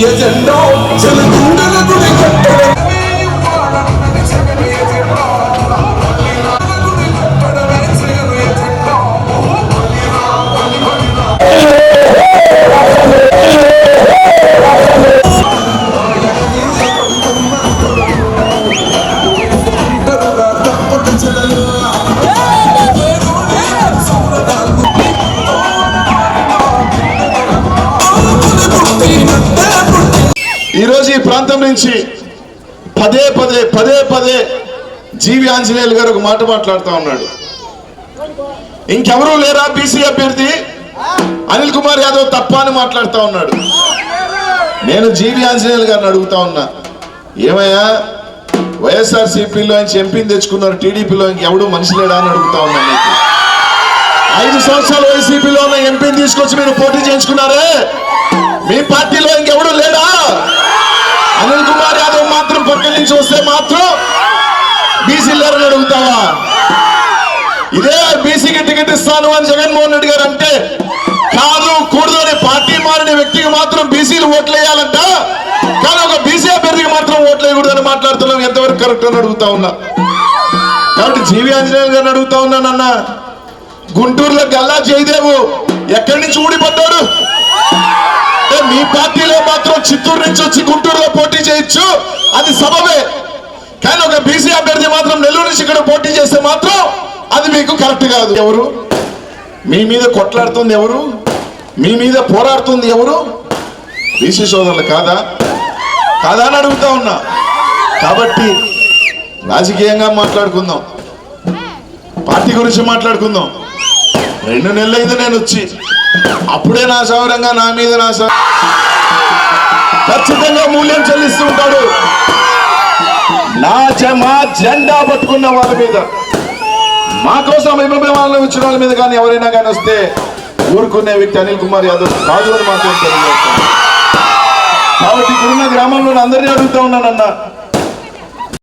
也战到，也孤。ప్రాంతం నుంచి పదే పదే పదే పదే జీవి ఆంజనేయులు గారు ఒక మాట మాట్లాడుతూ ఉన్నాడు. ఇంకెవరూ లేరా బీసీ అభ్యర్థి? అనిల్ కుమార్ యాదవ్ తప్ప అని మాట్లాడుతూ ఉన్నాడు. నేను జీవి ఆంజనేయులు గారిని అడుగుతా ఉన్నా. ఏమయ్యా వైఎస్ఆర్ సిపిలో నుంచి ఎంపీని తెచ్చుకున్నారు టీడీపీలో ఇంకెవడు మనిషి లేడా అని అడుగుతా ఉన్నా నీకు ఐదు సంవత్సరాలు వైసీపీలో ఉన్న ఎంపీని తీసుకొచ్చి మీరు పోటీ చేయించుకున్నారే? మీ పార్టీ మాత్రం నుంచి వస్తే మాత్రం బీసీ అడుగుతావా? ఇదే బీసీకి టికెట్ ఇస్తాను అని జగన్మోహన్ రెడ్డి గారు అంటే కాదు కూడదు అనే పార్టీ మారిన వ్యక్తికి మాత్రం బీసీలు ఓట్లు వేయాలంట. కానీ ఒక బీసీ అభ్యర్థికి మాత్రం ఓట్లు వేయకూడదు అని మాట్లాడుతున్నాం ఎంతవరకు కరెక్ట్ అని అడుగుతా ఉన్నా. కాబట్టి జీవి ఆంజనేయులు గారిని అడుగుతా ఉన్నానన్న గుంటూరులో గల్లా జయదేవు ఎక్కడి నుంచి ఊడిపడ్డాడు? మీ పార్టీలో మాత్రం చిత్తూరు నుంచి వచ్చి గుంటూరులో పోటీ చేయొచ్చు. అది సబబే. కానీ ఒక బీసీ అభ్యర్థి మాత్రం నెల్లూరు నుంచి ఇక్కడ పోటీ చేస్తే మాత్రం అది మీకు కరెక్ట్ కాదు. ఎవరు? మీ మీద కొట్లాడుతుంది ఎవరు? మీ మీద పోరాడుతుంది ఎవరు? బీసీ సోదరులు కాదా? కాదా అని అడుగుతా ఉన్నా. కాబట్టి రాజకీయంగా మాట్లాడుకుందాం. పార్టీ గురించి మాట్లాడుకుందాం. రెండు నెలలైంది నేను వచ్చి. అప్పుడే నా సౌరంగా నా మీద నా సౌ ఖచ్చితంగా మూల్యం చెల్లిస్తూ ఉంటాడు. నా జ- మా జెండా పట్టుకున్న వాళ్ళ మీద. మా కోసం అభిప్రాయాలను ఇచ్చిన వాళ్ళ మీద కానీ ఎవరైనా కానీ వస్తే ఊరుకునే వ్యక్తి అనిల్ కుమార్ యాదవ్ కాదు అని మాత్రం తెలియజేస్తాను. కాబట్టి ఇక్కడున్న గ్రామంలో అందరినీ అడుగుతా ఉన్నానన్నా